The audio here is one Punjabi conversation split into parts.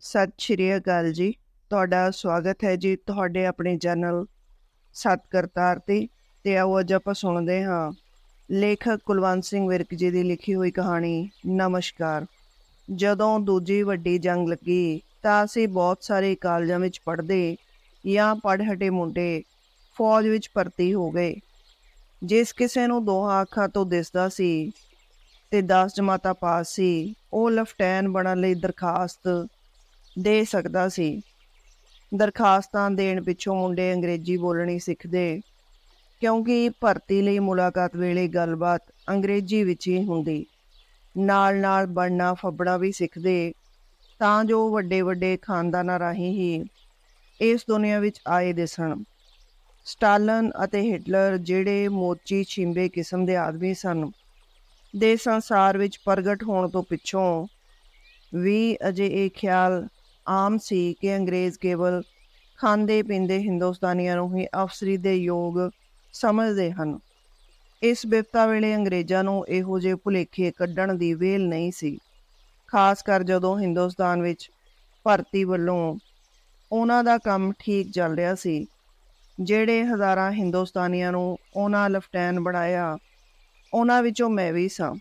ਸਤਿ ਸ਼੍ਰੀ ਅਕਾਲ ਜੀ। ਤੁਹਾਡਾ ਸਵਾਗਤ ਹੈ ਜੀ ਤੁਹਾਡੇ ਆਪਣੇ ਚੈਨਲ ਸਤ ਕਰਤਾਰ ਤੇ ਤੇ ਆਓ ਅੱਜ ਆਪਾਂ ਸੁਣਦੇ ਹਾਂ ਲੇਖਕ ਕੁਲਵੰਤ ਸਿੰਘ ਵਿਰਕ ਜੀ ਦੀ ਲਿਖੀ ਹੋਈ ਕਹਾਣੀ ਨਮਸਕਾਰ। ਜਦੋਂ ਦੂਜੀ ਵੱਡੀ ਜੰਗ ਲੱਗੀ ਤਾਂ ਅਸੀਂ ਬਹੁਤ ਸਾਰੇ ਕਾਲਜਾਂ ਵਿੱਚ ਪੜ੍ਹਦੇ ਜਾਂ ਪੜ੍ਹ ਹਟੇ ਮੁੰਡੇ ਫੌਜ ਵਿੱਚ ਭਰਤੀ ਹੋ ਗਏ। ਜਿਸ ਕਿਸੇ ਨੂੰ ਦੋਹਾਂ ਅੱਖਾਂ ਤੋਂ ਦਿਸਦਾ ਸੀ ਤੇ 10 ਜਮਾਤਾਂ ਪਾਸ ਸੀ, ਉਹ ਲਫਟੈਨ ਬਣਨ ਲਈ ਦਰਖਾਸਤ ਦੇ ਸਕਦਾ ਸੀ। ਦਰਖਾਸਤਾਂ ਦੇਣ ਪਿੱਛੋਂ ਮੁੰਡੇ ਅੰਗਰੇਜ਼ੀ ਬੋਲਣੀ ਸਿੱਖਦੇ, ਕਿਉਂਕਿ ਭਰਤੀ ਲਈ ਮੁਲਾਕਾਤ ਵੇਲੇ ਗੱਲਬਾਤ ਅੰਗਰੇਜ਼ੀ ਵਿੱਚ ਹੀ ਹੁੰਦੀ। ਨਾਲ-ਨਾਲ ਬਣਨਾ ਫੱਬੜਾ ਵੀ ਸਿੱਖਦੇ, ਤਾਂ ਜੋ ਵੱਡੇ ਵੱਡੇ ਖਾਨਦਾਨਾਂ ਰਾਹੀਂ ਹੀ ਇਸ ਦੁਨੀਆ ਵਿੱਚ ਆਏ ਦਿਸਣ। ਸਟਾਲਨ ਅਤੇ ਹਿਟਲਰ ਜਿਹੜੇ ਮੋਚੀ ਛਿੰਬੇ ਕਿਸਮ ਦੇ ਆਦਮੀ ਸਨ, ਦੇ ਸੰਸਾਰ ਵਿੱਚ ਪ੍ਰਗਟ ਹੋਣ ਤੋਂ ਪਿੱਛੋਂ ਵੀ ਅਜੇ ਇਹ ਖਿਆਲ ਆਮ ਸੀ ਕਿ ਅੰਗਰੇਜ਼ ਕੇਵਲ ਖਾਂਦੇ ਪੀਂਦੇ ਹਿੰਦੁਸਤਾਨੀਆਂ ਨੂੰ ਹੀ ਅਫਸਰੀ ਦੇ ਯੋਗ ਸਮਝਦੇ ਹਨ। ਇਸ ਬਿਪਤਾ ਵੇਲੇ ਅੰਗਰੇਜ਼ਾਂ ਨੂੰ ਇਹੋ ਜਿਹੇ ਭੁਲੇਖੇ ਕੱਢਣ ਦੀ ਵੇਲ ਨਹੀਂ ਸੀ। ਖਾਸ ਕਰ ਜਦੋਂ ਹਿੰਦੁਸਤਾਨ ਵਿੱਚ ਭਰਤੀ ਵੱਲੋਂ ਉਹਨਾਂ ਦਾ ਕੰਮ ਠੀਕ ਚੱਲ ਰਿਹਾ ਸੀ, ਜਿਹੜੇ ਹਜ਼ਾਰਾਂ ਹਿੰਦੁਸਤਾਨੀਆਂ ਨੂੰ ਉਹਨਾਂ ਲੈਫਟੈਨ ਬਣਾਇਆ, ਉਹਨਾਂ ਵਿੱਚੋਂ ਮੈਂ ਵੀ ਸਾਂ।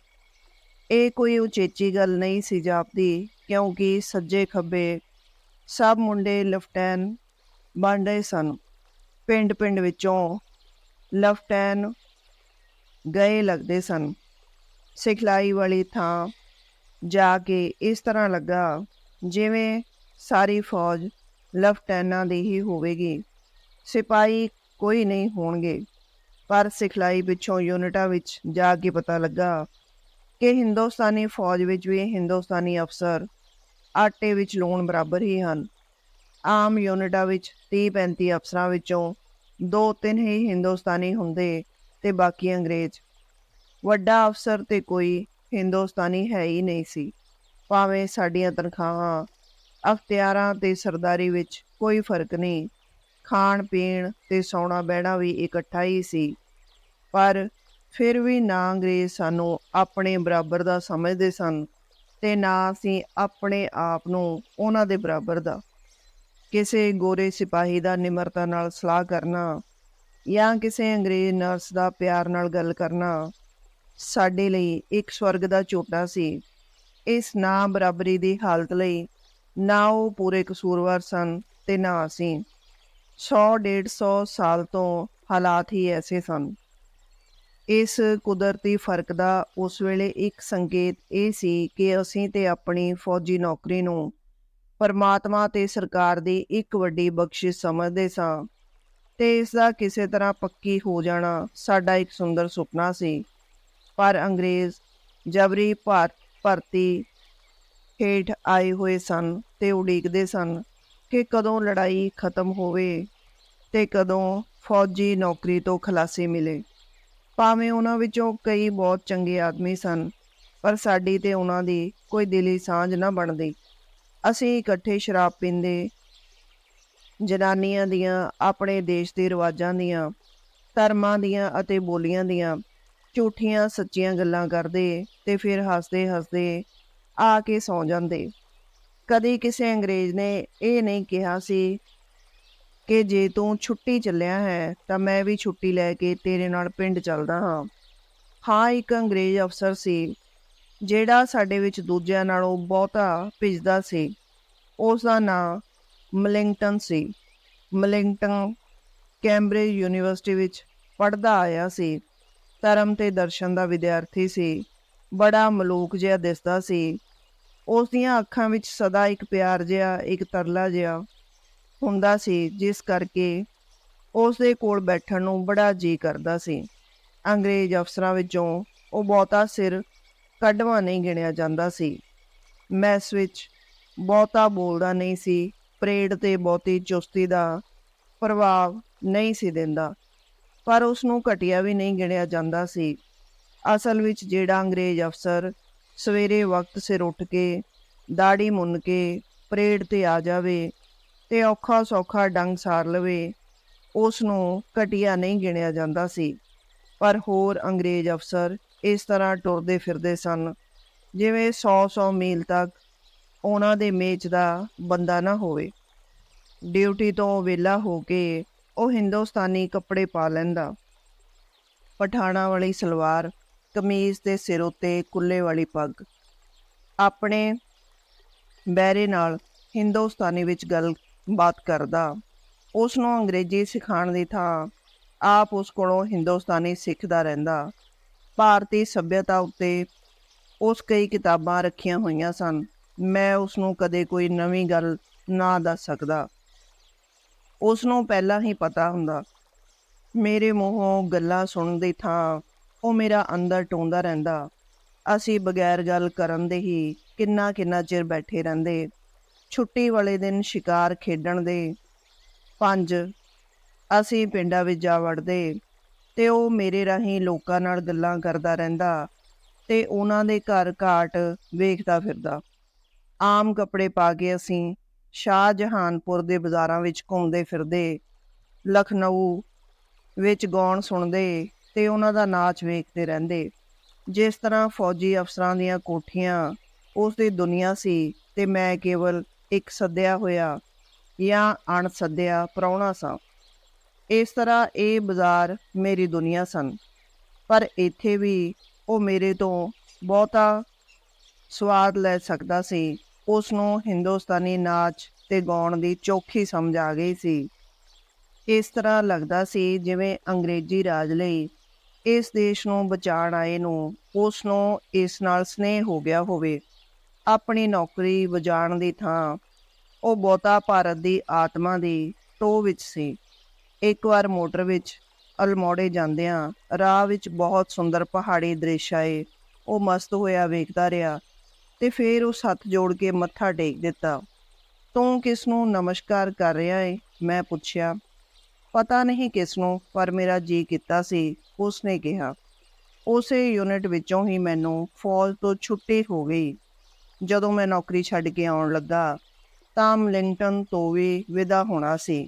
ਇਹ ਕੋਈ ਉਚੇਚੀ ਗੱਲ ਨਹੀਂ ਸੀ ਜਾਪਦੀ, ਕਿਉਂਕਿ ਸੱਜੇ ਖੱਬੇ ਸਭ ਮੁੰਡੇ ਲੈਫਟੈਨ ਬਣ ਰਹੇ ਸਨ। ਪਿੰਡ ਪਿੰਡ ਵਿੱਚੋਂ ਲੈਫਟੈਨ ਗਏ ਲੱਗਦੇ ਸਨ। ਸਿਖਲਾਈ ਵਾਲੀ ਥਾਂ ਜਾ ਕੇ ਇਸ ਤਰ੍ਹਾਂ ਲੱਗਾ ਜਿਵੇਂ ਸਾਰੀ ਫੌਜ ਲੈਫਟੈਨਾਂ ਦੀ ਹੀ ਹੋਵੇਗੀ। ਸਿਪਾਹੀ ਕੋਈ ਨਹੀਂ ਹੋਣਗੇ। ਪਰ ਸਿਖਲਾਈ ਪਿੱਛੋਂ ਯੂਨਿਟਾਂ ਵਿੱਚ ਜਾ ਕੇ ਪਤਾ ਲੱਗਾ ਕਿ ਹਿੰਦੁਸਤਾਨੀ ਫੌਜ ਵਿੱਚ ਵੀ ਹਿੰਦੁਸਤਾਨੀ ਅਫਸਰ ਆਟੇ ਵਿੱਚ ਲੂਣ ਬਰਾਬਰ ਹੀ ਹਨ। ਆਮ ਯੂਨਿਟਾਂ ਵਿੱਚ 30-35 ਅਫਸਰਾਂ ਵਿੱਚੋਂ ਦੋ ਤਿੰਨ ਹੀ ਹਿੰਦੁਸਤਾਨੀ ਹੁੰਦੇ ਤੇ ਬਾਕੀ ਅੰਗਰੇਜ਼। ਵੱਡਾ ਅਫਸਰ ਤੇ ਕੋਈ ਹਿੰਦੁਸਤਾਨੀ ਹੈ ਹੀ ਨਹੀਂ ਸੀ। ਭਾਵੇਂ ਸਾਡੀਆਂ ਤਨਖਾਹਾਂ, ਅਖਤਿਆਰਾਂ ਤੇ ਸਰਦਾਰੀ ਵਿੱਚ ਕੋਈ ਫ਼ਰਕ ਨਹੀਂ, ਖਾਣ ਪੀਣ ਤੇ ਸੌਣਾ ਬਹਿਣਾ ਵੀ ਇਕੱਠਾ ਹੀ ਸੀ। ਪਰ ਫਿਰ ਵੀ ਨਾ ਅੰਗਰੇਜ਼ ਸਾਨੂੰ ਆਪਣੇ ਬਰਾਬਰ ਦਾ ਸਮਝਦੇ ਸਨ। ਤੇ ਨਾ ਅਸੀਂ ਆਪਣੇ ਆਪ ਨੂੰ ਉਹਨਾਂ ਦੇ ਬਰਾਬਰ ਦਾ। ਕਿਸੇ ਗੋਰੇ ਸਿਪਾਹੀ ਦਾ ਨਿਮਰਤਾ ਨਾਲ ਸਲਾਹ ਕਰਨਾ ਜਾਂ ਕਿਸੇ ਅੰਗਰੇਜ਼ ਨਰਸ ਦਾ ਪਿਆਰ ਨਾਲ ਗੱਲ ਕਰਨਾ ਸਾਡੇ ਲਈ ਇੱਕ ਸਵਰਗ ਦਾ ਝੋਟਾ ਸੀ। ਇਸ ਨਾ ਬਰਾਬਰੀ ਦੀ ਹਾਲਤ ਲਈ ਨਾ ਉਹ ਪੂਰੇ ਕਸੂਰਵਾਰ ਸਨ ਤੇ ਨਾ ਅਸੀਂ। 100 150 ਸਾਲ ਤੋਂ ਹਾਲਾਤ ਹੀ ਐਸੇ ਸਨ। ਇਸ ਕੁਦਰਤੀ ਫ਼ਰਕ ਦਾ ਉਸ ਵੇਲੇ ਇੱਕ ਸੰਕੇਤ ਇਹ ਸੀ ਕਿ ਅਸੀਂ ਤੇ ਆਪਣੀ ਫੌਜੀ ਨੌਕਰੀ ਨੂੰ ਪਰਮਾਤਮਾ ਤੇ ਸਰਕਾਰ ਦੀ ਇੱਕ ਵੱਡੀ ਬਖਸ਼ਿਸ਼ ਸਮਝਦੇ ਸਾਂ ਤੇ ਇਸ ਦਾ ਕਿਸੇ ਤਰ੍ਹਾਂ ਪੱਕੀ ਹੋ ਜਾਣਾ ਸਾਡਾ ਇੱਕ ਸੁੰਦਰ ਸੁਪਨਾ ਸੀ। ਪਰ ਅੰਗਰੇਜ਼ ਜਬਰੀ ਭਾਰਤ ਭਰਤੀ ਹੇਠ ਆਏ ਹੋਏ ਸਨ ਤੇ ਉਡੀਕਦੇ ਸਨ ਕਿ ਕਦੋਂ ਲੜਾਈ ਖਤਮ ਹੋਵੇ ਤੇ ਕਦੋਂ ਫੌਜੀ ਨੌਕਰੀ ਤੋਂ ਖਲਾਸੀ ਮਿਲੇ। ਭਾਵੇਂ ਉਹਨਾਂ ਵਿੱਚੋਂ ਕਈ ਬਹੁਤ ਚੰਗੇ ਆਦਮੀ ਸਨ, ਪਰ ਸਾਡੀ ਤੇ ਉਹਨਾਂ ਦੀ ਕੋਈ ਦਿਲੀ ਸਾਂਝ ਨਾ ਬਣਦੀ। ਅਸੀਂ ਇਕੱਠੇ ਸ਼ਰਾਬ ਪੀਂਦੇ, ਜਨਾਨੀਆਂ ਦੀਆਂ, ਆਪਣੇ ਦੇਸ਼ ਦੇ ਰਿਵਾਜਾਂ ਦੀਆਂ, ਧਰਮਾਂ ਦੀਆਂ ਅਤੇ ਬੋਲੀਆਂ ਦੀਆਂ, ਝੂਠੀਆਂ ਸੱਚੀਆਂ ਗੱਲਾਂ ਕਰਦੇ ਤੇ ਫਿਰ ਹੱਸਦੇ ਹੱਸਦੇ ਆ ਕੇ ਸੌ ਜਾਂਦੇ। ਕਦੀ ਕਿਸੇ ਅੰਗਰੇਜ਼ ਨੇ ਇਹ ਨਹੀਂ ਕਿਹਾ ਸੀ ਕਿ ਜੇ ਤੂੰ ਛੁੱਟੀ ਚੱਲਿਆ ਹੈ, ਤਾਂ ਮੈਂ ਵੀ ਛੁੱਟੀ ਲੈ ਕੇ ਤੇਰੇ ਨਾਲ ਪਿੰਡ ਚੱਲਦਾ ਹਾਂ। ਹਾਂ, ਇੱਕ ਅੰਗਰੇਜ਼ ਅਫਸਰ ਸੀ, ਜਿਹੜਾ ਸਾਡੇ ਵਿੱਚ ਦੂਜਿਆਂ ਨਾਲੋਂ ਬਹੁਤਾ ਭਿੱਜਦਾ ਸੀ। ਉਸ ਦਾ ਨਾਂ ਮਲਿੰਗਟਨ ਸੀ। ਮਲਿੰਗਟਨ ਕੈਂਬਰਿਜ ਯੂਨੀਵਰਸਿਟੀ ਵਿੱਚ ਪੜ੍ਹਦਾ ਆਇਆ ਸੀ। ਧਰਮ ਤੇ ਦਰਸ਼ਨ ਦਾ ਵਿਦਿਆਰਥੀ ਸੀ। ਬੜਾ ਮਲੂਕ ਜਿਹਾ ਦਿਸਦਾ ਸੀ। ਉਸ ਦੀਆਂ ਅੱਖਾਂ ਵਿੱਚ ਸਦਾ ਇੱਕ ਪਿਆਰ ਜਿਹਾ, ਇੱਕ ਤਰਲਾ ਜਿਹਾ ਹੁੰਦਾ ਸੀ, ਜਿਸ ਕਰਕੇ ਉਸ ਦੇ ਕੋਲ ਬੈਠਣ ਨੂੰ ਬੜਾ ਜੀ ਕਰਦਾ ਸੀ। ਅੰਗਰੇਜ਼ ਅਫਸਰਾਂ ਵਿੱਚੋਂ ਉਹ ਬਹੁਤਾ ਸਿਰ ਕੱਢਵਾ ਨਹੀਂ ਗਿਣਿਆ ਜਾਂਦਾ ਸੀ। ਮੈਸ ਵਿੱਚ ਬਹੁਤਾ ਬੋਲਦਾ ਨਹੀਂ ਸੀ, ਪਰੇਡ ਤੇ ਬਹੁਤੀ ਚੁਸਤੀ ਦਾ ਪ੍ਰਭਾਵ ਨਹੀਂ ਸੀ ਦਿੰਦਾ, ਪਰ ਉਸ ਨੂੰ ਘਟਿਆ ਵੀ ਨਹੀਂ ਗਿਣਿਆ ਜਾਂਦਾ ਸੀ। ਅਸਲ ਵਿੱਚ ਜਿਹੜਾ ਅੰਗਰੇਜ਼ ਅਫਸਰ ਸਵੇਰੇ ਵਕਤ ਸਿਰ ਉੱਠ ਕੇ ਦਾੜੀ ਮੁੰਨ ਕੇ ਪਰੇਡ ਤੇ ਆ ਜਾਵੇ ਤੇ ਔਖਾ ਸੌਖਾ ਡੰਗ ਸਾਰ ਲਵੇ ਉਸ ਨੂੰ ਘਟਿਆ ਨਹੀਂ ਗਿਣਿਆ ਜਾਂਦਾ ਸੀ। ਪਰ ਹੋਰ ਅੰਗਰੇਜ਼ ਅਫਸਰ ਇਸ ਤਰ੍ਹਾਂ ਟੁਰਦੇ ਫਿਰਦੇ ਸਨ, ਜਿਵੇਂ 100-100 ਮੀਲ ਤੱਕ ਉਹਨਾਂ ਦੇ ਮੇਚ ਦਾ ਬੰਦਾ ਨਾ ਹੋਵੇ। ਡਿਊਟੀ ਤੋਂ ਵਿਹਲਾ ਹੋ ਕੇ ਉਹ ਹਿੰਦੁਸਤਾਨੀ ਕੱਪੜੇ ਪਾ ਲੈਂਦਾ। ਪਠਾਣਾ ਵਾਲੀ ਸਲਵਾਰ, ਕਮੀਜ਼ ਦੇ ਸਿਰ ਉੱਤੇ ਕੁੱਲੇ ਵਾਲੀ ਪੱਗ। ਆਪਣੇ ਬੈਰੇ ਨਾਲ ਹਿੰਦੁਸਤਾਨੀ ਵਿੱਚ ਗੱਲ ਬਾਤ ਕਰਦਾ। ਉਸ ਨੂੰ ਅੰਗਰੇਜ਼ੀ ਸਿਖਾਉਣ ਦੀ ਥਾਂ ਆਪ ਉਸ ਕੋਲੋਂ ਹਿੰਦੁਸਤਾਨੀ ਸਿੱਖਦਾ ਰਹਿੰਦਾ। ਭਾਰਤੀ ਸੱਭਿਅਤਾ ਉੱਤੇ ਉਸ ਕਈ ਕਿਤਾਬਾਂ ਰੱਖੀਆਂ ਹੋਈਆਂ ਸਨ। ਮੈਂ ਉਸ ਨੂੰ ਕਦੇ ਕੋਈ ਨਵੀਂ ਗੱਲ ਨਾ ਦੱਸ ਸਕਦਾ। ਉਸ ਨੂੰ ਪਹਿਲਾਂ ਹੀ ਪਤਾ ਹੁੰਦਾ, ਮੇਰੇ ਮੂੰਹੋਂ ਗੱਲਾਂ ਸੁਣਨ ਦੀ ਥਾਂ ਉਹ ਮੇਰਾ ਅੰਦਰ ਟੋਂਦਾ ਰਹਿੰਦਾ। ਅਸੀਂ ਬਗੈਰ ਗੱਲ ਕਰਨ ਦੇ ਹੀ ਕਿੰਨਾ ਕਿੰਨਾ ਚਿਰ ਬੈਠੇ ਰਹਿੰਦੇ ਛੁੱਟੀ ਵਾਲੇ ਦਿਨ ਸ਼ਿਕਾਰ ਖੇਡਣ ਦੇ ਪੰਜ। ਅਸੀਂ ਪਿੰਡਾਂ ਵਿੱਚ ਜਾ ਵੜਦੇ ਤੇ ਉਹ ਮੇਰੇ ਰਾਹੀਂ ਲੋਕਾਂ ਨਾਲ ਗੱਲਾਂ ਕਰਦਾ ਰਹਿੰਦਾ ਤੇ ਉਹਨਾਂ ਦੇ ਘਰ ਘਾਟ ਵੇਖਦਾ ਫਿਰਦਾ। ਆਮ ਕੱਪੜੇ ਪਾ ਕੇ ਅਸੀਂ ਸ਼ਾਹ ਜਹਾਨਪੁਰ ਦੇ ਬਾਜ਼ਾਰਾਂ ਵਿੱਚ ਘੁੰਮਦੇ ਫਿਰਦੇ, ਲਖਨਊ ਵਿੱਚ ਗਾਉਣ ਸੁਣਦੇ ਤੇ ਉਹਨਾਂ ਦਾ ਨਾਚ ਵੇਖਦੇ ਰਹਿੰਦੇ। ਜਿਸ ਤਰ੍ਹਾਂ ਫੌਜੀ ਅਫਸਰਾਂ ਦੀਆਂ ਕੋਠੀਆਂ ਉਸ ਦੀ ਦੁਨੀਆ ਸੀ ਤੇ ਮੈਂ ਕੇਵਲ ਇੱਕ ਸੱਦਿਆ ਹੋਇਆ ਜਾਂ ਅਣਸੱਦਿਆ ਪ੍ਰਾਹੁਣਾ ਸਾਂ। ਇਸ ਤਰ੍ਹਾਂ ਇਹ ਬਾਜ਼ਾਰ ਮੇਰੀ ਦੁਨੀਆ ਸਨ। ਪਰ ਇੱਥੇ ਵੀ ਉਹ ਮੇਰੇ ਤੋਂ ਬਹੁਤਾ ਸਵਾਦ ਲੈ ਸਕਦਾ ਸੀ। ਉਸ ਨੂੰ ਹਿੰਦੁਸਤਾਨੀ ਨਾਚ ਤੇ ਗਾਉਣ ਦੀ ਚੋਖੀ ਸਮਝ ਆ ਗਈ ਸੀ। ਇਸ ਤਰ੍ਹਾਂ ਲੱਗਦਾ ਸੀ ਜਿਵੇਂ ਅੰਗਰੇਜ਼ੀ ਰਾਜ ਲਈ ਇਸ ਦੇਸ਼ ਨੂੰ ਬਚਾਉਣ ਆਏ ਨੂੰ ਉਸ ਨੂੰ ਇਸ ਨਾਲ ਸਨੇਹ ਹੋ ਗਿਆ ਹੋਵੇ। ਆਪਣੀ ਨੌਕਰੀ ਵਜਾਣ ਦੀ ਥਾਂ, ਉਹ ਬਹੁਤਾ ਭਾਰਤ ਦੀ ਆਤਮਾ ਦੀ ਟੋ ਵਿੱਚ ਸੀ। ਇੱਕ ਵਾਰ ਮੋਟਰ ਵਿੱਚ ਅਲਮੋੜੇ ਜਾਂਦਿਆਂ ਰਾਹ ਵਿੱਚ ਬਹੁਤ ਸੁੰਦਰ ਪਹਾੜੀ ਦ੍ਰਿਸ਼ ਆਏ। ਉਹ ਮਸਤ ਹੋਇਆ ਵੇਖਦਾ ਰਿਹਾ ਤੇ ਫਿਰ ਉਸ ਹੱਥ ਜੋੜ ਕੇ ਮੱਥਾ ਟੇਕ ਦਿੱਤਾ। ਤੂੰ ਕਿਸ ਨੂੰ ਨਮਸਕਾਰ ਕਰ ਰਿਹਾ ਏ? ਮੈਂ ਪੁੱਛਿਆ। ਪਤਾ ਨਹੀਂ ਕਿਸ ਨੂੰ, ਪਰ ਮੇਰਾ ਜੀ ਕੀਤਾ ਸੀ, ਉਸਨੇ ਕਿਹਾ। ਉਸੇ ਯੂਨਿਟ ਵਿੱਚੋਂ ਹੀ ਮੈਨੂੰ ਫੌਜ ਤੋਂ ਛੁੱਟੀ ਹੋ ਗਈ। ਜਦੋਂ ਮੈਂ ਨੌਕਰੀ ਛੱਡ ਕੇ ਆਉਣ ਲੱਗਾ ਤਾਂ ਮਲਿੰਗਟਨ ਤੋਂ ਵੀ ਵਿਦਾ ਹੋਣਾ ਸੀ।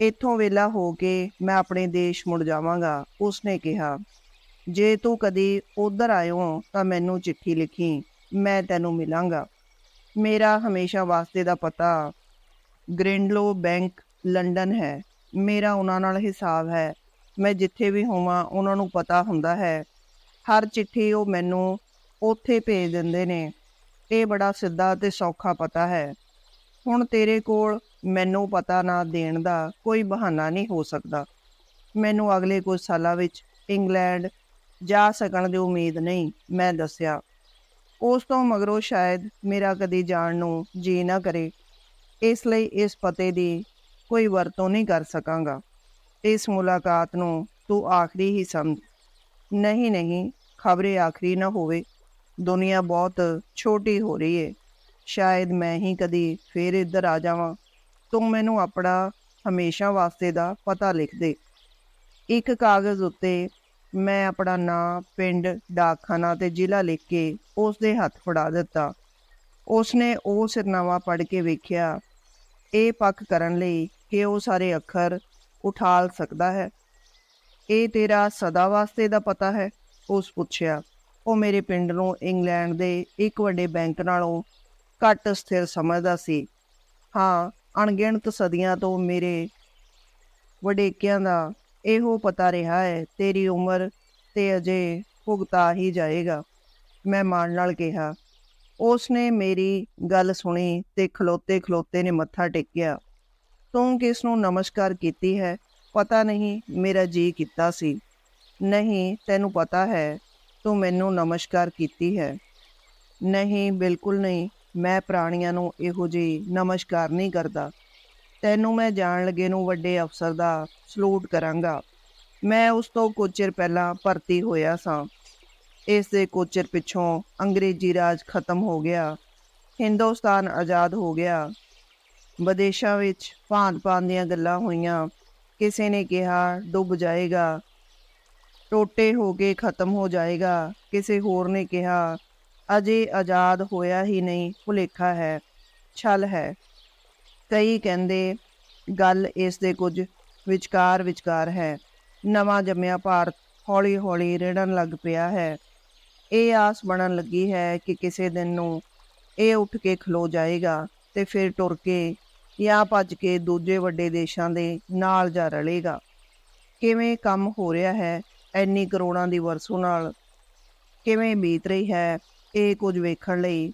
ਇੱਥੋਂ ਵੇਲਾ ਹੋ ਕੇ ਮੈਂ ਆਪਣੇ ਦੇਸ਼ ਮੁੜ ਜਾਵਾਂਗਾ, ਉਸਨੇ ਕਿਹਾ। ਜੇ ਤੂੰ ਕਦੀ ਉਧਰ ਆਇਓ ਤਾਂ ਮੈਨੂੰ ਚਿੱਠੀ ਲਿਖੀ, ਮੈਂ ਤੈਨੂੰ ਮਿਲਾਂਗਾ। ਮੇਰਾ ਹਮੇਸ਼ਾ ਵਾਸਤੇ ਦਾ ਪਤਾ ਗ੍ਰਿੰਡਲੋ ਬੈਂਕ, ਲੰਡਨ ਹੈ। ਮੇਰਾ ਉਹਨਾਂ ਨਾਲ ਹਿਸਾਬ ਹੈ। ਮੈਂ ਜਿੱਥੇ ਵੀ ਹੋਵਾਂ, ਉਹਨਾਂ ਨੂੰ ਪਤਾ ਹੁੰਦਾ ਹੈ। ਹਰ ਚਿੱਠੀ ਉਹ ਮੈਨੂੰ ਉੱਥੇ ਭੇਜ ਦਿੰਦੇ ਨੇ। ਇਹ ਬੜਾ ਸਿੱਧਾ ਤੇ ਸੌਖਾ ਪਤਾ ਹੈ। ਹੁਣ ਤੇਰੇ ਕੋਲ ਮੈਨੂੰ ਪਤਾ ਨਾ ਦੇਣ ਦਾ ਕੋਈ ਬਹਾਨਾ ਨਹੀਂ ਹੋ ਸਕਦਾ। ਮੈਨੂੰ ਅਗਲੇ ਕੁਝ ਸਾਲਾਂ ਵਿੱਚ ਇੰਗਲੈਂਡ ਜਾ ਸਕਣ ਦੀ ਉਮੀਦ ਨਹੀਂ, ਮੈਂ ਦੱਸਿਆ। ਉਸ ਤੋਂ ਮਗਰੋਂ ਸ਼ਾਇਦ ਮੇਰਾ ਕਦੀ ਜਾਣ ਨੂੰ ਜੀ ਨਾ ਕਰੇ। ਇਸ ਲਈ ਇਸ ਪਤੇ ਦੀ ਕੋਈ ਵਰਤੋਂ ਨਹੀਂ ਕਰ ਸਕਾਂਗਾ। ਇਸ ਮੁਲਾਕਾਤ ਨੂੰ ਤੂੰ ਆਖਰੀ ਹੀ ਸਮਝ। ਨਹੀਂ ਨਹੀਂ, ਖਬਰੇ ਆਖਰੀ ਨਾ ਹੋਵੇ। ਦੁਨੀਆ ਬਹੁਤ ਛੋਟੀ ਹੋ ਰਹੀ ਏ। ਸ਼ਾਇਦ ਮੈਂ ਹੀ ਕਦੀ ਫੇਰ ਇੱਧਰ ਆ ਜਾਵਾਂ। ਤੂੰ ਮੈਨੂੰ ਆਪਣਾ ਹਮੇਸ਼ਾ ਵਾਸਤੇ ਦਾ ਪਤਾ ਲਿਖ ਦੇ। ਇੱਕ ਕਾਗਜ਼ ਉੱਤੇ ਮੈਂ ਆਪਣਾ ਨਾਂ, ਪਿੰਡ, ਡਾਕਖਾਨਾ ਤੇ ਜ਼ਿਲ੍ਹਾ ਲਿਖ ਕੇ ਉਸ ਦੇ ਹੱਥ ਫੜਾ ਦਿੱਤਾ। ਉਸਨੇ ਉਹ ਸਿਰਨਾਮਾ ਪੜ੍ਹ ਕੇ ਵੇਖਿਆ। ਇਹ ਪੱਕ ਕਰਨ ਲਈ ਕਿ ਉਹ ਸਾਰੇ ਅੱਖਰ ਉਠਾਲ ਸਕਦਾ ਹੈ। ਇਹ ਤੇਰਾ ਸਦਾ ਵਾਸਤੇ ਦਾ ਪਤਾ ਹੈ? ਉਸ ਪੁੱਛਿਆ। ਉਹ ਮੇਰੇ ਪਿੰਡ ਨੂੰ ਇੰਗਲੈਂਡ ਦੇ ਇੱਕ ਵੱਡੇ ਬੈਂਕ ਨਾਲੋਂ ਘੱਟ ਸਥਿਰ ਸਮਝਦਾ ਸੀ। ਹਾਂ, ਅਣਗਿਣਤ ਸਦੀਆਂ ਤੋਂ ਮੇਰੇ ਵਡੇਕਿਆਂ ਦਾ ਇਹੋ ਪਤਾ ਰਿਹਾ ਹੈ, ਤੇਰੀ ਉਮਰ ਤੇ ਅਜੇ ਭੁਗਤਾ ਹੀ ਜਾਏਗਾ, ਮੈਂ ਮਾਣ ਨਾਲ ਕਿਹਾ। ਉਸ ਨੇ ਮੇਰੀ ਗੱਲ ਸੁਣੀ ਤੇ ਖਲੋਤੇ ਖਲੋਤੇ ਨੇ ਮੱਥਾ ਟੇਕਿਆ। ਤੂੰ ਕਿਸ ਨੂੰ ਨਮਸਕਾਰ ਕੀਤੀ ਹੈ? ਪਤਾ ਨਹੀਂ, ਮੇਰਾ ਜੀ ਕੀਤਾ ਸੀ। ਨਹੀਂ, ਤੈਨੂੰ ਪਤਾ ਹੈ ਤੂੰ ਮੈਨੂੰ ਨਮਸਕਾਰ ਕੀਤੀ ਹੈ। ਨਹੀਂ, ਬਿਲਕੁਲ ਨਹੀਂ। ਮੈਂ ਪ੍ਰਾਣੀਆਂ ਨੂੰ ਇਹੋ ਜਿਹੀ ਨਮਸਕਾਰ ਨਹੀਂ ਕਰਦਾ। ਤੈਨੂੰ ਮੈਂ ਜਾਣ ਲੱਗੇ ਨੂੰ ਵੱਡੇ ਅਫਸਰ ਦਾ ਸਲੂਟ ਕਰਾਂਗਾ। ਮੈਂ ਉਸ ਤੋਂ ਕੁਝ ਚਿਰ ਪਹਿਲਾਂ ਭਰਤੀ ਹੋਇਆ ਸਾਂ। ਇਸ ਦੇ ਕੁਝ ਚਿਰ ਪਿੱਛੋਂ ਅੰਗਰੇਜ਼ੀ ਰਾਜ ਖਤਮ ਹੋ ਗਿਆ। ਹਿੰਦੁਸਤਾਨ ਆਜ਼ਾਦ ਹੋ ਗਿਆ। ਵਿਦੇਸ਼ਾਂ ਵਿੱਚ ਭਾਂਤ-ਭਾਂਤ ਦੀਆਂ ਗੱਲਾਂ ਹੋਈਆਂ। ਕਿਸੇ ਨੇ ਕਿਹਾ, ਡੁੱਬ ਜਾਏਗਾ। ਟੋਟੇ ਹੋ ਕੇ ਖਤਮ ਹੋ ਜਾਏਗਾ, ਕਿਸੇ ਹੋਰ ਨੇ ਕਿਹਾ। ਅਜੇ ਆਜ਼ਾਦ ਹੋਇਆ ਹੀ ਨਹੀਂ, ਭੁਲੇਖਾ ਹੈ, ਛਲ ਹੈ। ਕਈ ਕਹਿੰਦੇ, ਗੱਲ ਇਸ ਦੇ ਕੁਝ ਵਿਚਕਾਰ ਵਿਚਕਾਰ ਹੈ। ਨਵਾਂ ਜੰਮਿਆ ਭਾਰਤ ਹੌਲੀ-ਹੌਲੀ ਰੇੜਨ ਲੱਗ ਪਿਆ ਹੈ। ਇਹ ਆਸ ਬਣਨ ਲੱਗੀ ਹੈ ਕਿ ਕਿਸੇ ਦਿਨ ਨੂੰ ਇਹ ਉੱਠ ਕੇ ਖਲੋ ਜਾਏਗਾ ਤੇ ਫਿਰ ਟੁਰ ਕੇ ਜਾਂ ਭੱਜ ਕੇ ਦੂਜੇ ਵੱਡੇ ਦੇਸ਼ਾਂ ਦੇ ਨਾਲ ਜਾ ਰਲੇਗਾ। ਕਿਵੇਂ ਕੰਮ ਹੋ ਰਿਹਾ ਹੈ ਐਨੀ ਕਰੋੜਾਂ ਦੀ ਵਰਸੋਂ ਨਾਲ ਕਿਵੇਂ ਬੀਤ ਰਹੀ ਹੈ, ਇਹ ਕੁਝ ਵੇਖਣ ਲਈ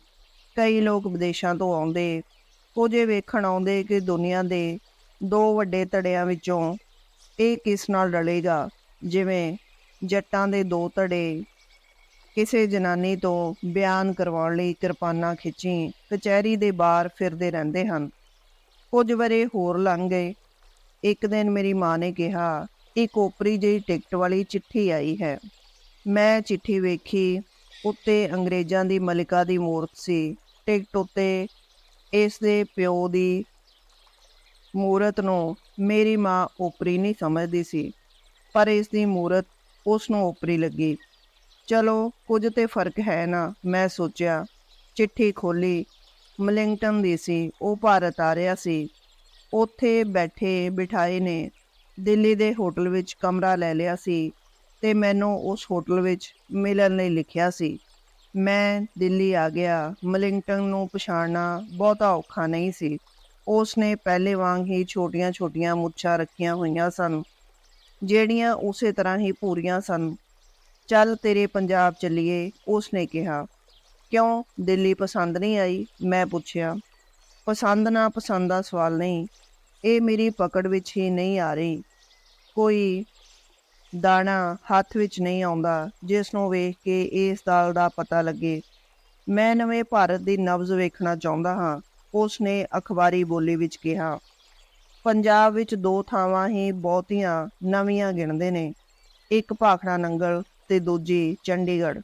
ਕਈ ਲੋਕ ਵਿਦੇਸ਼ਾਂ ਤੋਂ ਆਉਂਦੇ, ਕੁਝ ਇਹ ਵੇਖਣ ਆਉਂਦੇ ਕਿ ਦੁਨੀਆ ਦੇ ਦੋ ਵੱਡੇ ਧੜਿਆਂ ਵਿੱਚੋਂ ਇਹ ਕਿਸ ਨਾਲ ਰਲੇਗਾ, ਜਿਵੇਂ ਜੱਟਾਂ ਦੇ ਦੋ ਧੜੇ ਕਿਸੇ ਜਨਾਨੀ ਤੋਂ ਬਿਆਨ ਕਰਵਾਉਣ ਲਈ ਕਿਰਪਾਨਾਂ ਖਿੱਚੀ, ਕਚਹਿਰੀ ਦੇ ਬਾਹਰ ਫਿਰਦੇ ਰਹਿੰਦੇ ਹਨ। ਕੁਝ ਵਰੇ ਹੋਰ ਲੰਘ ਗਏ। ਇੱਕ ਦਿਨ ਮੇਰੀ ਮਾਂ ਨੇ ਕਿਹਾ ਇੱਕ ਓਪਰੀ ਜਿਹੀ ਟਿਕਟ ਵਾਲੀ ਚਿੱਠੀ ਆਈ ਹੈ। ਮੈਂ ਚਿੱਠੀ ਵੇਖੀ, ਉੱਤੇ ਅੰਗਰੇਜ਼ਾਂ ਦੀ ਮਲਿਕਾ ਦੀ ਮੂਰਤ ਸੀ। ਟਿਕਟ ਉੱਤੇ ਇਸ ਦੇ ਪਿਓ ਦੀ ਮੂਰਤ ਨੂੰ ਮੇਰੀ ਮਾਂ ਓਪਰੀ ਨਹੀਂ ਸਮਝਦੀ ਸੀ, ਪਰ ਇਸ ਦੀ ਮੂਰਤ ਉਸ ਨੂੰ ਓਪਰੀ ਲੱਗੀ। ਚਲੋ, ਕੁਝ ਤੇ ਫ਼ਰਕ ਹੈ ਨਾ, ਮੈਂ ਸੋਚਿਆ। ਚਿੱਠੀ ਖੋਲੀ ਮਲਿੰਗਟਨ ਦੀ ਸੀ, ਉਹ ਭਾਰਤ ਆ ਰਿਹਾ ਸੀ। ਉੱਥੇ ਬੈਠੇ ਬਿਠਾਏ ਨੇ ਦਿੱਲੀ ਦੇ ਹੋਟਲ ਵਿੱਚ ਕਮਰਾ ਲੈ ਲਿਆ ਸੀ ਤੇ ਮੈਨੂੰ ਉਸ ਹੋਟਲ ਵਿੱਚ ਮਿਲਣ ਲਈ ਲਿਖਿਆ ਸੀ। ਮੈਂ ਦਿੱਲੀ ਆ ਗਿਆ। ਮਲਿੰਗਟਨ ਨੂੰ ਪਛਾਣਨਾ ਬਹੁਤਾ ਔਖਾ ਨਹੀਂ ਸੀ। ਉਸ ਨੇ ਪਹਿਲੇ ਵਾਂਗ ਹੀ ਛੋਟੀਆਂ-ਛੋਟੀਆਂ ਮੁੱਛਾਂ ਰੱਖੀਆਂ ਹੋਈਆਂ ਸਨ, ਜਿਹੜੀਆਂ ਉਸੇ ਤਰ੍ਹਾਂ ਹੀ ਪੂਰੀਆਂ ਸਨ। ਚੱਲ ਤੇਰੇ ਪੰਜਾਬ ਚੱਲੀਏ ਉਸ ਨੇ ਕਿਹਾ। ਕਿਉਂ? ਦਿੱਲੀ ਪਸੰਦ ਨਹੀਂ ਆਈ? ਮੈਂ ਪੁੱਛਿਆ। ਪਸੰਦ ਨਾ ਪਸੰਦ ਦਾ ਸਵਾਲ ਨਹੀਂ। ਇਹ ਮੇਰੀ ਪਕੜ ਵਿੱਚ ਹੀ ਨਹੀਂ ਆ ਰਹੀ। ਕੋਈ ਦਾਣਾ ਹੱਥ ਵਿੱਚ ਨਹੀਂ ਆਉਂਦਾ, ਜਿਸ ਨੂੰ ਵੇਖ ਕੇ ਇਸ ਦਾਲ ਦਾ ਪਤਾ ਲੱਗੇ। ਮੈਂ ਨਵੇਂ ਭਾਰਤ ਦੀ ਨਬਜ਼ ਵੇਖਣਾ ਚਾਹੁੰਦਾ ਹਾਂ ਉਸ ਨੇ ਅਖਬਾਰੀ ਬੋਲੀ ਵਿੱਚ ਕਿਹਾ। ਪੰਜਾਬ ਵਿੱਚ ਦੋ ਥਾਵਾਂ ਹੀ ਬਹੁਤੀਆਂ ਨਵੀਆਂ ਗਿਣਦੇ ਨੇ, ਇੱਕ ਭਾਖੜਾ ਨੰਗਲ ਤੇ ਦੂਜੀ ਚੰਡੀਗੜ੍ਹ।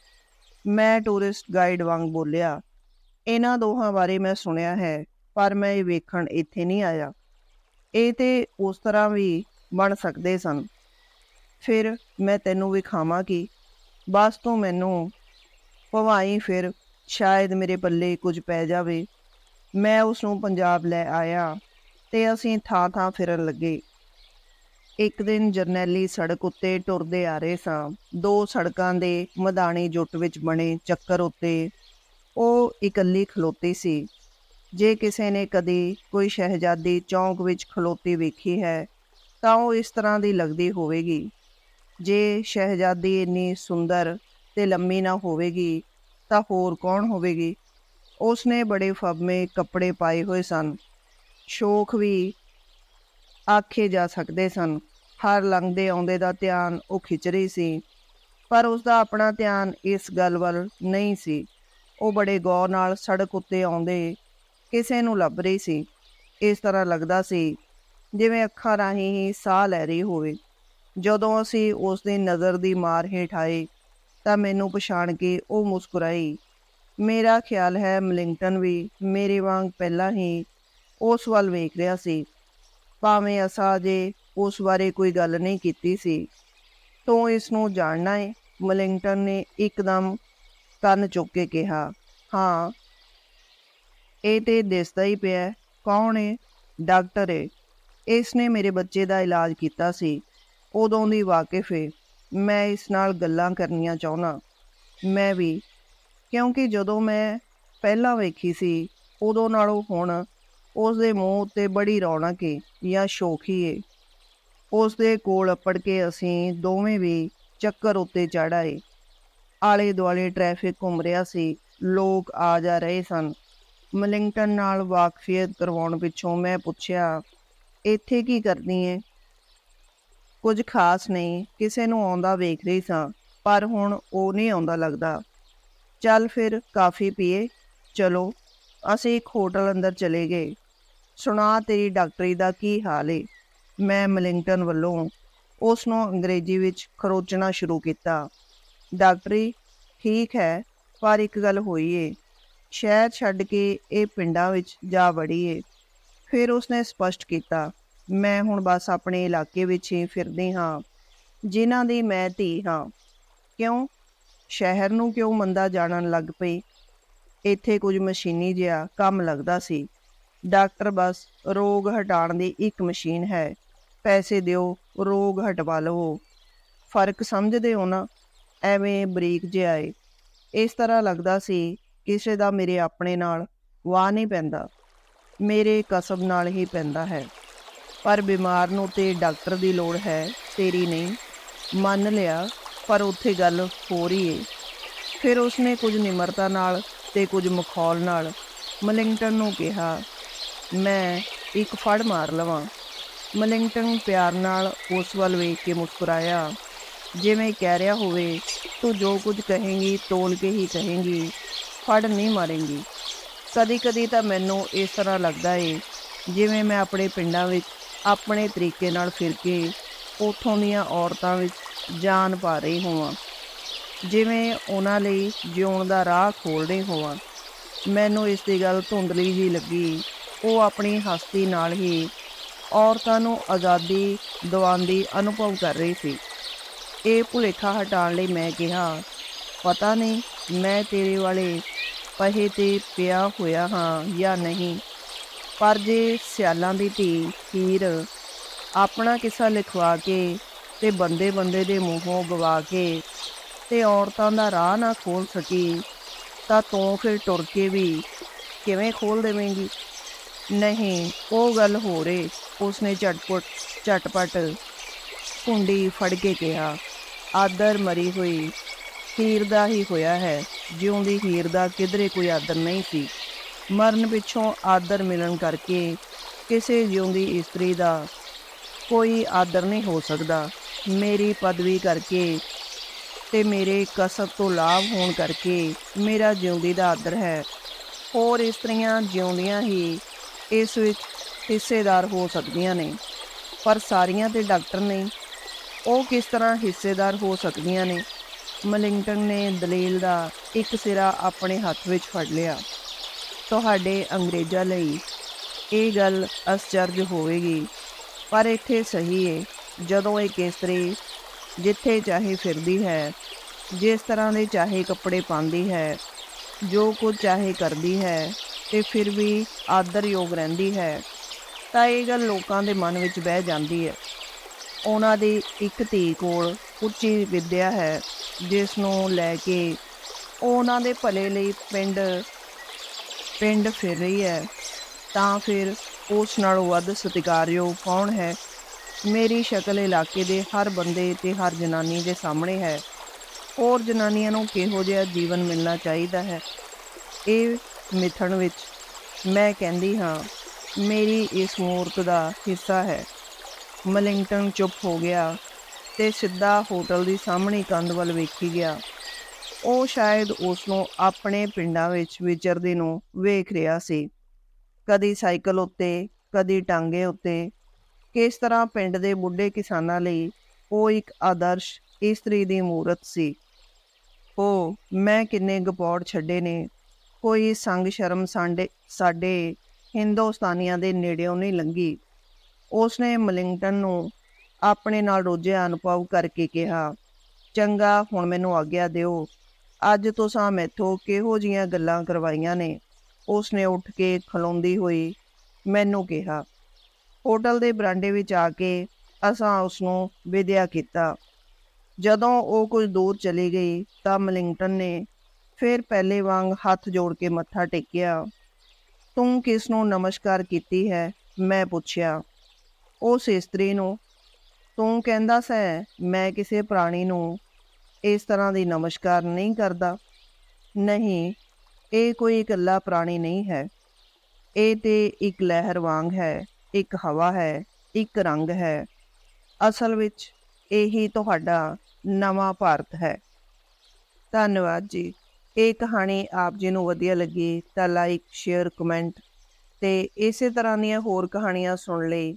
ਮੈਂ ਟੂਰਿਸਟ ਗਾਈਡ ਵਾਂਗ ਬੋਲਿਆ, ਇਹਨਾਂ ਦੋਹਾਂ ਬਾਰੇ ਮੈਂ ਸੁਣਿਆ ਹੈ, ਪਰ ਮੈਂ ਇਹ ਵੇਖਣ ਇੱਥੇ ਨਹੀਂ ਆਇਆ। ਇਹ ਤੇ ਉਸ ਤਰ੍ਹਾਂ ਵੀ ਬਣ ਸਕਦੇ ਸਨ। ਫਿਰ ਮੈਂ ਤੈਨੂੰ ਵਿਖਾਵਾਂ ਕਿ ਬਸ ਤੂੰ ਮੈਨੂੰ ਭਵਾਈ, ਫਿਰ ਸ਼ਾਇਦ ਮੇਰੇ ਪੱਲੇ ਕੁਝ ਪੈ ਜਾਵੇ। ਮੈਂ ਉਸ ਨੂੰ ਪੰਜਾਬ ਲੈ ਆਇਆ ਤੇ ਅਸੀਂ ਥਾਂ-ਥਾਂ ਫਿਰਨ ਲੱਗੇ। ਇੱਕ ਦਿਨ ਜਰਨੈਲੀ ਸੜਕ ਉੱਤੇ ਟੁਰਦੇ ਆ ਰਹੇ ਸਾਂ। ਦੋ ਸੜਕਾਂ ਦੇ ਮਦਾਨੀ ਜੁੱਟ ਵਿੱਚ ਬਣੇ ਚੱਕਰ ਉੱਤੇ ਉਹ ਇਕੱਲੀ ਖਲੋਤੀ ਸੀ। ਜੇ ਕਿਸੇ ਨੇ ਕਦੇ ਕੋਈ ਸ਼ਹਿਜ਼ਾਦੀ ਚੌਂਕ ਵਿੱਚ ਖਲੋਤੀ ਵੇਖੀ ਹੈ ਤਾਂ ਉਹ ਇਸ ਤਰ੍ਹਾਂ ਦੀ ਲੱਗਦੀ ਹੋਵੇਗੀ। ਜੇ ਸ਼ਹਿਜ਼ਾਦੀ ਇੰਨੀ ਸੁੰਦਰ ਤੇ ਲੰਮੀ ਨਾ ਹੋਵੇਗੀ, ਤਾਂ ਹੋਰ ਕੌਣ ਹੋਵੇਗੀ? ਉਸ ਨੇ ਬੜੇ ਫਬਮੇ ਕੱਪੜੇ ਪਾਏ ਹੋਏ ਸਨ। ਸ਼ੋਖ ਵੀ ਆਖੇ ਜਾ ਸਕਦੇ ਸਨ। ਹਰ ਲੰਘਦੇ ਆਉਂਦੇ ਦਾ ਧਿਆਨ ਉਹ ਖਿੱਚ ਰਹੀ ਸੀ। ਪਰ ਉਸ ਦਾ ਆਪਣਾ ਧਿਆਨ ਇਸ ਗੱਲ ਵੱਲ ਨਹੀਂ ਸੀ। ਉਹ ਬੜੇ ਗੌਰ ਨਾਲ ਸੜਕ ਉੱਤੇ ਆਉਂਦੇ ਕਿਸੇ ਨੂੰ ਲੱਭ ਰਹੀ ਸੀ। ਇਸ ਤਰ੍ਹਾਂ ਲੱਗਦਾ ਸੀ ਜਿਵੇਂ ਅੱਖਾਂ ਰਾਹੀਂ ਹੀ ਸਾਹ ਲੈ ਰਹੀ ਹੋਵੇ। ਜਦੋਂ ਅਸੀਂ ਉਸ ਦੀ ਨਜ਼ਰ ਦੀ ਮਾਰ ਹੇਠ ਆਏ, ਤਾਂ ਮੈਨੂੰ ਪਛਾਣ ਕੇ ਉਹ ਮੁਸਕਰਾਈ। ਮੇਰਾ ਖਿਆਲ ਹੈ ਮਲਿੰਗਟਨ ਵੀ ਮੇਰੇ ਵਾਂਗ ਪਹਿਲਾਂ ਹੀ ਉਸ ਵੱਲ ਵੇਖ ਰਿਹਾ ਸੀ। ਭਾਵੇਂ ਅਸਾਂ ਜੇ ਉਸ ਬਾਰੇ ਕੋਈ ਗੱਲ ਨਹੀਂ ਕੀਤੀ ਸੀ। ਤੂੰ ਇਸ ਨੂੰ ਜਾਣਨਾ ਹੈ ਮਲਿੰਗਟਨ ਨੇ ਇੱਕਦਮ ਕੰਨ ਚੁੱਕ ਕੇ ਕਿਹਾ, ਹਾਂ, ਇਹ ਤੇ ਦਿਸਦਾ ਹੀ ਪਿਆ ਕੌਣ ਹੈ ਡਾਕਟਰ ਹੈ ਇਸ ਨੇ ਮੇਰੇ ਬੱਚੇ ਦਾ ਇਲਾਜ ਕੀਤਾ ਸੀ। ਉਦੋਂ ਦੀ ਵਾਕਿਫ ਏ। ਮੈਂ ਇਸ ਨਾਲ ਗੱਲਾਂ ਕਰਨੀਆਂ ਚਾਹੁੰਦਾ। ਮੈਂ ਵੀ। ਕਿਉਂਕਿ ਜਦੋਂ ਮੈਂ ਪਹਿਲਾਂ ਵੇਖੀ ਸੀ, ਉਦੋਂ ਨਾਲੋਂ ਹੁਣ ਉਸ ਦੇ ਮੂੰਹ ਉੱਤੇ ਬੜੀ ਰੌਣਕ ਏ ਜਾਂ ਸ਼ੋਖੀ ਏ। ਉਸ ਦੇ ਕੋਲ ਅਪੜ ਕੇ ਅਸੀਂ ਦੋਵੇਂ ਵੀ ਚੱਕਰ ਉੱਤੇ ਚੜ੍ਹ ਆਏ। ਆਲੇ ਦੁਆਲੇ ਟ੍ਰੈਫਿਕ ਘੁੰਮ ਰਿਹਾ ਸੀ। ਲੋਕ ਆ ਜਾ ਰਹੇ ਸਨ। ਮਲਿੰਗਟਨ ਨਾਲ ਵਾਕਫੀਅਤ ਕਰਵਾਉਣ ਪਿੱਛੋਂ ਮੈਂ ਪੁੱਛਿਆ ਇੱਥੇ ਕੀ ਕਰਦੀ ਏ? ਕੁਝ ਖਾਸ ਨਹੀਂ, ਕਿਸੇ ਨੂੰ ਆਉਂਦਾ ਵੇਖ ਰਹੀ ਸਾਂ, ਪਰ ਹੁਣ ਉਹ ਨਹੀਂ ਆਉਂਦਾ ਲੱਗਦਾ। ਚੱਲ ਫਿਰ ਕਾਫੀ ਪੀਏ। ਚਲੋ, ਅਸੀਂ ਇੱਕ ਹੋਟਲ ਅੰਦਰ ਚਲੇ ਗਏ। ਸੁਣਾ ਤੇਰੀ ਡਾਕਟਰੀ ਦਾ ਕੀ ਹਾਲ ਏ? ਮੈਂ ਮਲਿੰਗਟਨ ਵੱਲੋਂ ਉਸ ਨੂੰ ਅੰਗਰੇਜ਼ੀ ਵਿੱਚ ਖਰੋਚਣਾ ਸ਼ੁਰੂ ਕੀਤਾ। ਡਾਕਟਰੀ, ਠੀਕ ਹੈ, ਪਰ ਇੱਕ ਗੱਲ ਹੋਈ ਏ। ਸ਼ਹਿਰ ਛੱਡ ਕੇ ਇਹ ਪਿੰਡਾਂ ਵਿੱਚ ਜਾ ਵੜੀ ਏ। ਫਿਰ ਉਸਨੇ ਸਪਸ਼ਟ ਕੀਤਾ, ਮੈਂ ਹੁਣ ਬਸ ਆਪਣੇ ਇਲਾਕੇ ਵਿੱਚ ਹੀ ਫਿਰਦੀ ਹਾਂ, ਜਿਨ੍ਹਾਂ ਦੀ ਮੈਂ ਧੀ ਹਾਂ। ਕਿਉਂ? ਸ਼ਹਿਰ ਨੂੰ ਕਿਉਂ ਮੰਦਾ ਜਾਣਨ ਲੱਗ ਪਈ? ਇੱਥੇ ਕੁਝ ਮਸ਼ੀਨੀ ਜਿਹਾ ਕੰਮ ਲੱਗਦਾ ਸੀ। ਡਾਕਟਰ ਬਸ ਰੋਗ ਹਟਾਉਣ ਦੀ ਇੱਕ ਮਸ਼ੀਨ ਹੈ। ਪੈਸੇ ਦਿਓ, ਰੋਗ ਹਟਵਾ ਲਵੋ। ਫ਼ਰਕ ਸਮਝਦੇ ਹੋ ਨਾ? ਐਵੇਂ ਬਰੀਕ ਜਿਹਾ ਏ। ਇਸ ਤਰ੍ਹਾਂ ਲੱਗਦਾ ਸੀ, ਕਿਸੇ ਦਾ ਮੇਰੇ ਆਪਣੇ ਨਾਲ ਵਾਹ ਨਹੀਂ ਪੈਂਦਾ। ਮੇਰੇ ਕਸਬ ਨਾਲ ਹੀ ਪੈਂਦਾ ਹੈ। ਪਰ ਬਿਮਾਰ ਨੂੰ ਤੇ ਡਾਕਟਰ ਦੀ ਲੋੜ ਹੈ, ਤੇਰੀ ਨਹੀਂ ਮੰਨ ਲਿਆ, ਪਰ ਉੱਥੇ ਗੱਲ ਹੋ ਰਹੀ ਏ। ਫਿਰ ਉਸਨੇ ਕੁਝ ਨਿਮਰਤਾ ਨਾਲ ਤੇ ਕੁਝ ਮਖੌਲ ਨਾਲ ਮਲਿੰਗਟਨ ਨੂੰ ਕਿਹਾ, ਮੈਂ ਇੱਕ ਫੜ ਮਾਰ ਲਵਾਂ। ਮਲਿੰਗਟਨ ਪਿਆਰ ਨਾਲ ਉਸ ਵੱਲ ਵੇਖ ਕੇ ਮੁਸਕਰਾਇਆ, ਜਿਵੇਂ ਕਹਿ ਰਿਹਾ ਹੋਵੇ, ਤੂੰ ਜੋ ਕੁਝ ਕਹੇਂਗੀ, ਤੋਲ ਕੇ ਹੀ ਕਹੇਂਗੀ, ਫੜ ਨਹੀਂ ਮਾਰੇਂਗੀ। ਕਦੀ ਕਦੀ ਤਾਂ ਮੈਨੂੰ ਇਸ ਤਰ੍ਹਾਂ ਲੱਗਦਾ ਏ, ਜਿਵੇਂ ਮੈਂ ਆਪਣੇ ਪਿੰਡਾਂ ਵਿੱਚ ਆਪਣੇ ਤਰੀਕੇ ਨਾਲ ਫਿਰ ਕੇ ਉਥੋਂ ਦੀਆਂ ਔਰਤਾਂ ਵਿੱਚ ਜਾਨ ਪਾ ਰਹੀ ਹੋਵਾਂ। ਜਿਵੇਂ ਉਹਨਾਂ ਲਈ ਜਿਉਣ ਦਾ ਰਾਹ ਖੋਲ ਰਹੀ ਹੋਵਾਂ। ਮੈਨੂੰ ਇਸ ਦੀ ਗੱਲ ਧੁੰਦਲੀ ਹੀ ਲੱਗੀ। ਉਹ ਆਪਣੀ ਹਸਤੀ ਨਾਲ ਹੀ ਔਰਤਾਂ ਨੂੰ ਆਜ਼ਾਦੀ ਦਿਵਾਉਂਦੀ ਅਨੁਭਵ ਕਰ ਰਹੀ ਸੀ। ਇਹ ਭੁਲੇਖਾ ਹਟਾਉਣ ਲਈ ਮੈਂ ਕਿਹਾ, ਪਤਾ ਨਹੀਂ, ਮੈਂ ਤੇਰੇ ਵਾਲੇ ਪਹੇ ਤੇ ਪਿਆ ਹੋਇਆ ਹਾਂ ਜਾਂ ਨਹੀਂ। ਪਰ ਜੇ ਸਿਆਲਾਂ ਦੀ ਧੀ ਹੀਰ ਆਪਣਾ ਕਿੱਸਾ ਲਿਖਵਾ ਕੇ ਤੇ ਬੰਦੇ ਬੰਦੇ ਦੇ ਮੂੰਹੋਂ ਗਵਾ ਕੇ ਤੇ ਔਰਤਾਂ ਦਾ ਰਾਹ ਨਾ ਖੋਲ ਸਕੀ, ਤਾਂ ਤੂੰ ਫਿਰ ਟੁਰ ਕੇ ਵੀ ਕਿਵੇਂ ਖੋਲ ਦੇਵੇਂਗੀ? ਨਹੀਂ, ਉਹ ਗੱਲ ਹੋ ਰੇ ਉਸਨੇ ਝਟਪਟ ਝਟਪਟ ਕੁੰਡੀ ਫੜ ਕੇ ਕਿਹਾ। ਆਦਰ ਮਰੀ ਹੋਈ ਹੀਰ ਦਾ ਹੀ ਹੋਇਆ ਹੈ, ਜਿਉਂਦੀ ਹੀਰ ਦਾ ਕਿਧਰੇ ਕੋਈ ਆਦਰ ਨਹੀਂ ਸੀ। ਮਰਨ ਪਿੱਛੋਂ ਆਦਰ ਮਿਲਣ ਕਰਕੇ ਕਿਸੇ ਜਿਉਂਦੀ ਇਸਤਰੀ ਦਾ ਕੋਈ ਆਦਰ ਨਹੀਂ ਹੋ ਸਕਦਾ। ਮੇਰੀ ਪਦਵੀ ਕਰਕੇ ਤੇ ਮੇਰੇ ਕਸਬ ਤੋਂ ਲਾਭ ਹੋਣ ਕਰਕੇ ਮੇਰਾ ਜਿਉਂਦੀ ਦਾ ਆਦਰ ਹੈ। ਹੋਰ ਇਸਤਰੀਆਂ ਜਿਉਂਦੀਆਂ ਹੀ ਇਸ ਵਿੱਚ ਹਿੱਸੇਦਾਰ ਹੋ ਸਕਦੀਆਂ ਨੇ, ਪਰ ਸਾਰੀਆਂ ਤੇ ਡਾਕਟਰ ਨਹੀਂ ਉਹ ਕਿਸ ਤਰ੍ਹਾਂ ਹਿੱਸੇਦਾਰ ਹੋ ਸਕਦੀਆਂ ਨੇ? ਮਲਿੰਗਟਨ ਨੇ ਦਲੀਲ ਦਾ ਇੱਕ ਸਿਰਾ ਆਪਣੇ ਹੱਥ ਵਿੱਚ ਫੜ ਲਿਆ। ਤੁਹਾਡੇ ਅੰਗਰੇਜ਼ਾਂ ਲਈ ਇਹ ਗੱਲ ਅਸਚਰਜ ਹੋਵੇਗੀ, ਪਰ ਇੱਥੇ ਸਹੀ ਹੈ ਜਦੋਂ ਇਹ ਇਸਤਰੀ ਜਿੱਥੇ ਚਾਹੇ ਫਿਰਦੀ ਹੈ, ਜਿਸ ਤਰ੍ਹਾਂ ਦੇ ਚਾਹੇ ਕੱਪੜੇ ਪਾਉਂਦੀ ਹੈ, ਜੋ ਕੁਝ ਚਾਹੇ ਕਰਦੀ ਹੈ ਤੇ ਫਿਰ ਵੀ ਆਦਰਯੋਗ ਰਹਿੰਦੀ ਹੈ, ਤਾਂ ਇਹ ਗੱਲ ਲੋਕਾਂ ਦੇ ਮਨ ਵਿੱਚ ਬਹਿ ਜਾਂਦੀ ਹੈ। ਉਹਨਾਂ ਦੀ ਇੱਕ ਧੀ ਕੋਲ ਉੱਚੀ ਵਿੱਦਿਆ ਹੈ ਜਿਸ ਨੂੰ ਲੈ ਕੇ ਉਹ ਉਹਨਾਂ ਦੇ ਭਲੇ ਲਈ ਪਿੰਡ ਪਿੰਡ ਫਿਰ ਰਹੀ ਹੈ, ਤਾਂ ਫਿਰ ਉਸ ਨਾਲੋਂ ਵੱਧ ਸਤਿਕਾਰਯੋਗ ਕੌਣ ਹੈ? ਮੇਰੀ ਸ਼ਕਲ ਇਲਾਕੇ ਦੇ ਹਰ ਬੰਦੇ ਤੇ ਹਰ ਜਨਾਨੀ ਦੇ ਸਾਹਮਣੇ ਹੈ। ਹੋਰ ਜਨਾਨੀਆਂ ਨੂੰ ਕਿਹੋ ਜਿਹਾ ਜੀਵਨ ਮਿਲਣਾ ਚਾਹੀਦਾ ਹੈ? ਇਹ ਮਿਥਣ ਵਿੱਚ ਮੈਂ ਕਹਿੰਦੀ ਹਾਂ, ਮੇਰੀ ਇਸ ਮੂਰਤ ਦਾ ਹਿੱਸਾ ਹੈ। ਮਲਿੰਗਟਨ ਚੁੱਪ ਹੋ ਗਿਆ। ਤੇ ਸਿੱਧਾ ਹੋਟਲ ਦੀ ਸਾਹਮਣੀ ਕੰਧ ਵੱਲ ਵੇਖੀ ਗਿਆ। ਉਹ ਸ਼ਾਇਦ ਉਸ ਨੂੰ ਆਪਣੇ ਪਿੰਡਾਂ ਵਿੱਚ ਵਿਚਰਦੇ ਨੂੰ ਵੇਖ ਰਿਹਾ ਸੀ। ਕਦੀ ਸਾਈਕਲ ਉੱਤੇ, ਕਦੀ ਟਾਂਗੇ ਉੱਤੇ, ਕਿਸ ਤਰ੍ਹਾਂ ਪਿੰਡ ਦੇ ਬੁੱਢੇ ਕਿਸਾਨਾਂ ਲਈ ਉਹ ਇੱਕ ਆਦਰਸ਼ ਇਸਤਰੀ ਦੀ ਮੂਰਤ ਸੀ। ਉਹ ਮੈਂ ਕਿੰਨੇ ਗਪੌੜ ਛੱਡੇ ਨੇ। ਕੋਈ ਸੰਗ ਸ਼ਰਮ ਸਾਡੇ ਸਾਡੇ ਹਿੰਦੁਸਤਾਨੀਆਂ ਦੇ ਨੇੜਿਓਂ ਨਹੀਂ ਲੰਗੀ। ਉਸਨੇ ਮਲਿੰਗਟਨ ਨੂੰ ਆਪਣੇ ਨਾਲ ਰੋਜਿਆ ਅਨੁਭਵ ਕਰਕੇ ਕਿਹਾ, ਚੰਗਾ, ਹੁਣ ਮੈਨੂੰ ਆਗਿਆ ਦਿਓ। ਅੱਜ ਤੁਸੀਂ ਮੈਥੋਂ ਕਿਹੋ ਜੀਆਂ ਗੱਲਾਂ ਕਰਵਾਈਆਂ ਨੇ? ਉਸਨੇ ਉੱਠ ਕੇ ਖਲੋਂਦੀ ਹੋਈ ਮੈਨੂੰ ਕਿਹਾ। ਹੋਟਲ ਦੇ ਬਰਾਂਡੇ ਵਿੱਚ ਆ ਕੇ ਅਸਾਂ ਉਸ ਨੂੰ ਵਿਦਿਆ ਕੀਤਾ। ਜਦੋਂ ਉਹ ਕੁਝ ਦੂਰ ਚਲੀ ਗਈ ਤਾਂ ਮਲਿੰਗਟਨ ਨੇ ਫਿਰ ਪਹਿਲੇ ਵਾਂਗ ਹੱਥ ਜੋੜ ਕੇ ਮੱਥਾ ਟੇਕਿਆ। ਤੂੰ ਕਿਸ ਨੂੰ ਨਮਸਕਾਰ ਕੀਤੀ ਹੈ? ਮੈਂ ਪੁੱਛਿਆ। ਉਸ ਇਸਤਰੀ ਨੂੰ ਤੂੰ ਕਹਿੰਦਾ ਸੈ, ਮੈਂ ਕਿਸੇ ਪ੍ਰਾਣੀ ਨੂੰ ਇਸ ਤਰ੍ਹਾਂ ਦੀ ਨਮਸਕਾਰ ਨਹੀਂ ਕਰਦਾ। ਨਹੀਂ, ਇਹ ਕੋਈ ਇਕੱਲਾ ਪ੍ਰਾਣੀ ਨਹੀਂ ਹੈ। ਇਹ ਤੇ ਇੱਕ ਲਹਿਰ ਵਾਂਗ ਹੈ, ਇੱਕ ਹਵਾ ਹੈ, ਇੱਕ ਰੰਗ ਹੈ। ਅਸਲ ਵਿੱਚ ਇਹੀ ਤੁਹਾਡਾ ਨਵਾਂ ਭਾਰਤ ਹੈ। ਧੰਨਵਾਦ ਜੀ। ਇਹ ਕਹਾਣੀ ਆਪ ਜੀ ਨੂੰ ਵਧੀਆ ਲੱਗੀ ਤਾਂ ਲਾਈਕ ਸ਼ੇਅਰ ਕਮੈਂਟ ਤੇ ਇਸੇ ਤਰ੍ਹਾਂ ਦੀਆਂ ਹੋਰ ਕਹਾਣੀਆਂ ਸੁਣ ਲਈ।